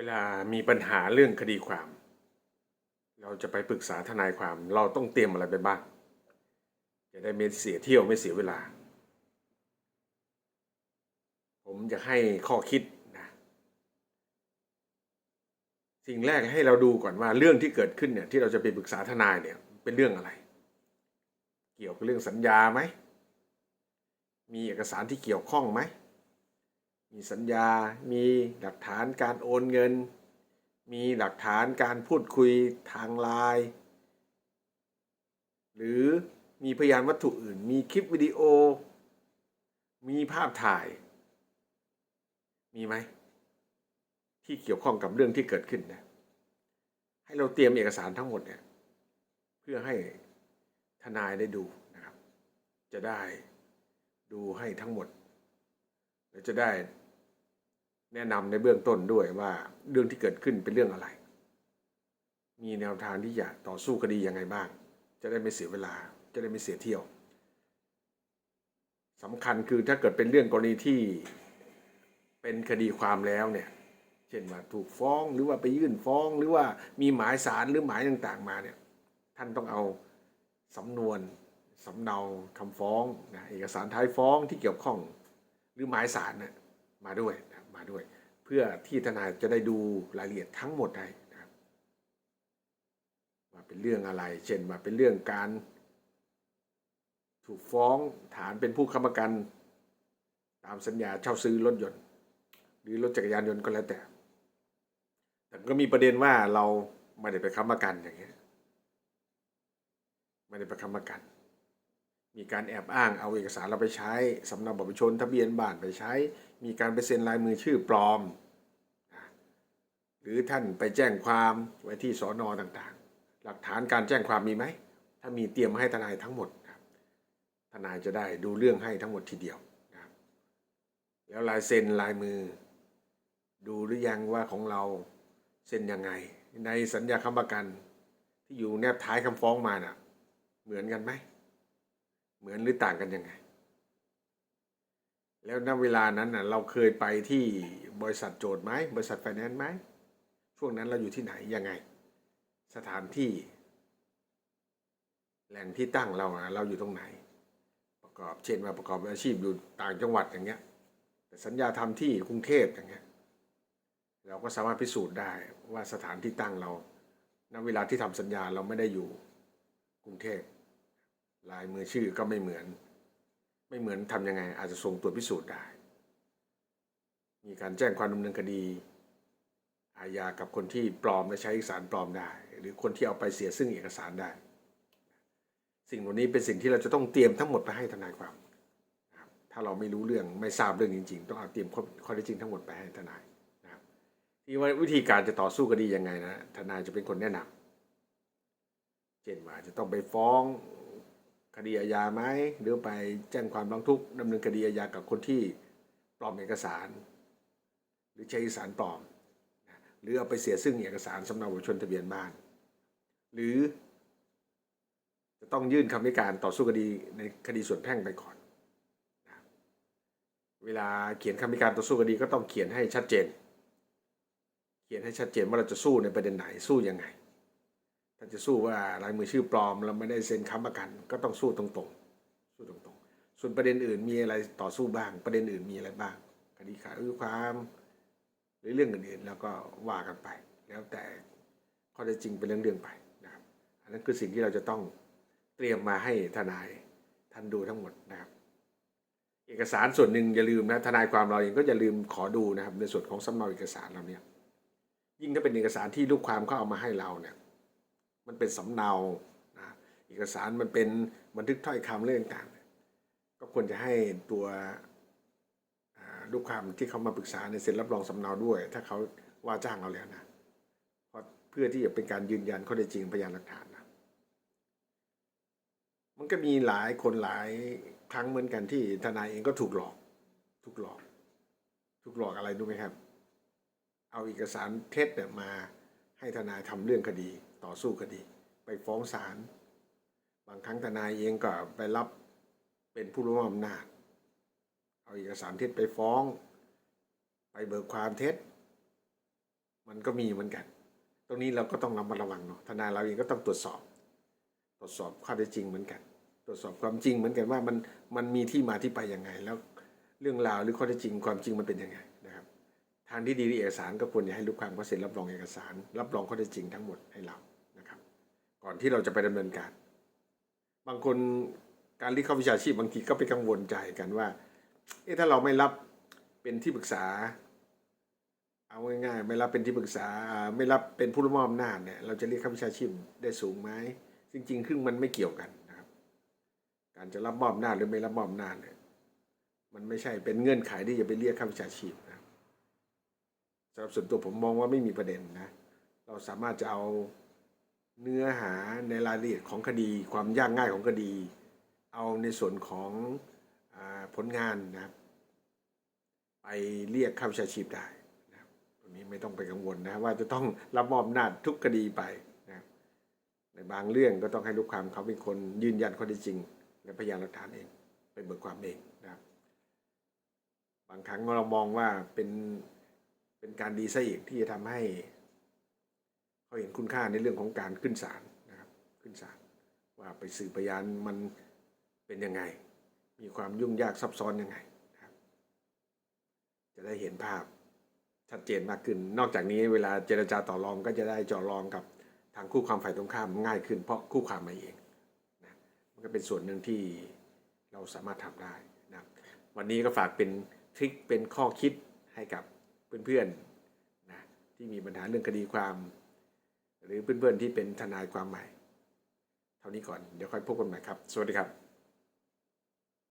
เวลามีปัญหาเรื่องคดีความ เราจะไปปรึกษาทนายความ เราต้องเตรียมอะไรไปบ้าง จะได้ไม่เสียเที่ยวไม่เสียเวลา ผมจะให้ข้อคิดนะสิ่งแรกให้เราดูก่อนว่าเรื่องที่เกิดขึ้นเนี่ยที่เราจะไปปรึกษาทนายเนี่ยเป็นเรื่องอะไร เกี่ยวกับเรื่องสัญญาไหมมีเอกสารที่เกี่ยวข้องไหม มีสัญญา มีหลักฐานการโอนเงิน มีหลักฐานการพูดคุยทางไลน์หรือมีพยานวัตถุอื่น มีคลิปวิดีโอ มีภาพถ่าย มีไหม ที่เกี่ยวข้องกับเรื่องที่เกิดขึ้นนะ ให้เราเตรียมเอกสารทั้งหมดเนี่ย เพื่อให้ทนายได้ดูนะครับ จะได้ดูให้ทั้งหมด และจะได้แนะนำในเบื้องต้นด้วยว่าเรื่องที่เกิดขึ้นเป็นเรื่องอะไร มีแนวทางที่จะต่อสู้คดียังไงบ้าง จะได้ไม่เสียเวลา จะได้ไม่เสียเที่ยวสำคัญคือถ้าเกิดเป็นเรื่องกรณีที่เป็นคดีความแล้วเนี่ย เช่นว่าถูกฟ้องหรือว่าไปยื่นฟ้องหรือว่ามีหมายสารหรือหมายต่างๆ มาเนี่ย ท่านต้องเอาสำนวนสำเนาคำฟ้องนะเอกสารท้ายฟ้องที่เกี่ยวข้อง รือหมายสารนะมาด้วยนะมาด้วย เพื่อที่ทนายจะได้ดูรายละเอียดทั้งหมดได้นะครับว่าเป็นเรื่องอะไร เช่นว่าเป็นเรื่องการ ถูกฟ้องฐานเป็นผู้ค้ำประกัน ตามสัญญาเช่าซื้อรถยนต์ หรือรถจักรยานยนต์ก็แล้วแต่ แต่ก็มีประเด็นว่าเราไม่ได้ไปค้ำประกันอย่างเงี้ยไม่ได้ไปค้ำประกัน มีการแอบอ้างเอาเอกสารเราไปใช้สำเนาบัตรประชาชนทะเบียนบ้านไปใช้ มีการไปเซ็นลายมือชื่อปลอม หรือท่านไปแจ้งความไว้ที่สอนอต่างๆ หลักฐานการแจ้งความมีไหม ถ้ามีเตรียมมาให้ทนายทั้งหมดครับทนายจะได้ดูเรื่องให้ทั้งหมดทีเดียวนะครับแล้วลายเซ็นลายมือ ดูหรือยังว่าของเราเซ็นยังไง ในสัญญาค้ำประกันที่อยู่แนบท้ายคำฟ้องมาน่ะ เหมือนกันไหม เหมือนหรือต่างกันยังไง แล้วณเวลานั้นน่ะเราเคยไปที่บริษัทโจทย์ไหมบริษัทไฟแนนซ์ไหมช่วงนั้นเราอยู่ที่ไหนยังไง สถานที่ แหล่งที่ตั้งเราอะเราอยู่ตรงไหน ประกอบเช่นว่าประกอบอาชีพอยู่ต่างจังหวัดอย่างเงี้ยแต่สัญญาทำที่กรุงเทพอย่างเงี้ยเราก็สามารถพิสูจน์ได้ว่าสถานที่ตั้งเรา ณ เวลาที่ทำสัญญาเราไม่ได้อยู่กรุงเทพ ลายมือชื่อก็ไม่เหมือน ไม่เหมือนทำยังไง อาจจะส่งตรวจพิสูจน์ได้ มีการแจ้งความดำเนินคดีอาญากับคนที่ปลอมและใช้เอกสารปลอมได้ หรือคนที่เอาไปเสียซึ่งเอกสารได้ สิ่งเหล่านี้เป็นสิ่งที่เราจะต้องเตรียมทั้งหมดไปให้ทนายความ ถ้าเราไม่รู้เรื่องไม่ทราบเรื่องจริง ๆ ต้องเอาเตรียมข้อข้อเท็จจริงทั้งหมดไปให้ทนายนะครับที่ว่าวิธีการจะต่อสู้คดียังไงนะทนายจะเป็นคนแนะนำเช่นว่าจะต้องไปฟ้อง คดีอาญาไหมหรือไปแจ้งความร้องทุกข์ดำเนินคดีอาญากับคนที่ปลอมเอกสาร หรือใช้เอกสารปลอม หรือเอาไปเสียซึ่งเอกสารสำเนาบัตรชาชนทะเบียนบ้าน หรือ จะต้องยื่นคำให้การต่อสู้คดีในคดีส่วนแพ่งไปก่อนนะเวลาเขียนคำให้การต่อสู้คดีก็ต้องเขียนให้ชัดเจน เขียนให้ชัดเจนว่าเราจะสู้ในประเด็นไหนสู้ยังไง ถ้าจะสู้ว่าลายมือชื่อปลอมเราไม่ได้เซ็นค้ำประกัน ก็ต้องสู้ตรงๆ สู้ตรงๆ ส่วนประเด็นอื่นมีอะไรต่อสู้บ้าง ประเด็นอื่นมีอะไรบ้างคดีขาดอายุความหรือเรื่องอื่นๆแล้วก็ว่ากันไป แล้วแต่ข้อเท็จจริงเป็นเรื่องๆไปนะครับ อันนั้นคือสิ่งที่เราจะต้องเตรียมมาให้ทนายท่านดูทั้งหมดนะครับ เอกสารส่วนหนึ่งอย่าลืมนะทนายความเราเองก็อย่าลืมขอดูนะครับ ในส่วนของสำเนาเอกสารเราเนี่ยยิ่งถ้าเป็นเอกสารที่ลูกความเขาเอามาให้เราเนี่ย มันเป็นสำเนานะเอกสารมันเป็นบันทึกถ้อยคำเรื่องต่าง ก็ควรจะให้ตัวลูกความที่เขามาปรึกษาในเซ็นรับรองสำเนาด้วย ถ้าเขาว่าจ้างเราแล้วนะเพราะเพื่อที่จะเป็นการยืนยันข้อเท็จจริงพยานหลักฐานนะมันก็มีหลายคนหลายครั้งเหมือนกันที่ทนายเองก็ถูกหลอก ถูกหลอก ถูกหลอกอะไรรู้ไหมครับ เอาเอกสารเท็จเนี่ยมาให้ทนายทำเรื่องคดี ต่อสู้คดี ไปฟ้องศาลบางครั้งทนายเองก็ไปรับเป็นผู้รู้อำนาจ เอาเอกสารเท็จไปฟ้อง ไปเบิกความเท็จ มันก็มีเหมือนกัน ตรงนี้เราก็ต้องระมัดระวังเนาะทนายเราเองก็ต้องตรวจสอบ ตรวจสอบข้อเท็จจริงเหมือนกัน ตรวจสอบความจริงเหมือนกันว่ามันมันมีที่มาที่ไปยังไง แล้วเรื่องราวหรือข้อเท็จจริงความจริงมันเป็นยังไงนะครับทางที่ดีเอกสารก็ควรจะให้ลูกความเขาเซ็นรับรองเอกสาร รับรองข้อเท็จจริงทั้งหมดให้เรา ก่อนที่เราจะไปดำเนินการ บางคนการเรียกเข้าวิชาชีพบางทีก็ไปกังวลใจกันว่า เอ๊ะถ้าเราไม่รับเป็นที่ปรึกษา เอาง่ายๆไม่รับเป็นที่ปรึกษา ไม่รับเป็นผู้รับมอบอำนาจเนี่ยเราจะเรียกค่าวิชาชีพได้สูงไหมจริงๆครึ่งมันไม่เกี่ยวกันนะครับ การจะรับมอบอำนาจหรือไม่รับมอบอำนาจเนี่ยมันไม่ใช่เป็นเงื่อนไขที่จะไปเรียกค่าวิชาชีพนะสำหรับส่วนตัวผมมองว่าไม่มีประเด็นนะ เราสามารถจะเอา เนื้อหาในรายละเอียดของคดี ความยากง่ายของคดี เอาในส่วนของอผลงานนะครับ ไปเรียกค่าวิชาชีพได้นะครับตรงนี้ไม่ต้องไปกังวลนะว่าจะต้องรับมอบอำนาจทุกคดีไปนะครับในบางเรื่องก็ต้องให้ลูกความเขาเป็นคนยืนยันข้อเท็จจริง และพยานหลักฐานเองไปเบิกความเองนะครับ บางครั้งเรามองว่าเป็นเป็นการดีซะอีกที่จะทำให้ เขาเห็นคุณค่าในเรื่องของการขึ้นศาลนะครับขึ้นศาลว่าไปสืบพยานมันเป็นยังไง มีความยุ่งยากซับซ้อนยังไงนะครับ จะได้เห็นภาพชัดเจนมากขึ้น นอกจากนี้เวลาเจรจาต่อรองก็จะได้เจอรองกับทางคู่ความฝ่ายตรงข้ามง่ายขึ้น เพราะคู่ความมาเองนะมันก็เป็นส่วนหนึ่งที่เราสามารถทำได้นะวันนี้ก็ฝากเป็นทริคเป็นข้อคิดให้กับเพื่อนๆนะที่มีปัญหาเรื่องคดีความ หรือเพื่อนๆที่เป็นทนายความใหม่ เท่านี้ก่อน เดี๋ยวค่อยพบกันใหม่ครับ สวัสดีครับ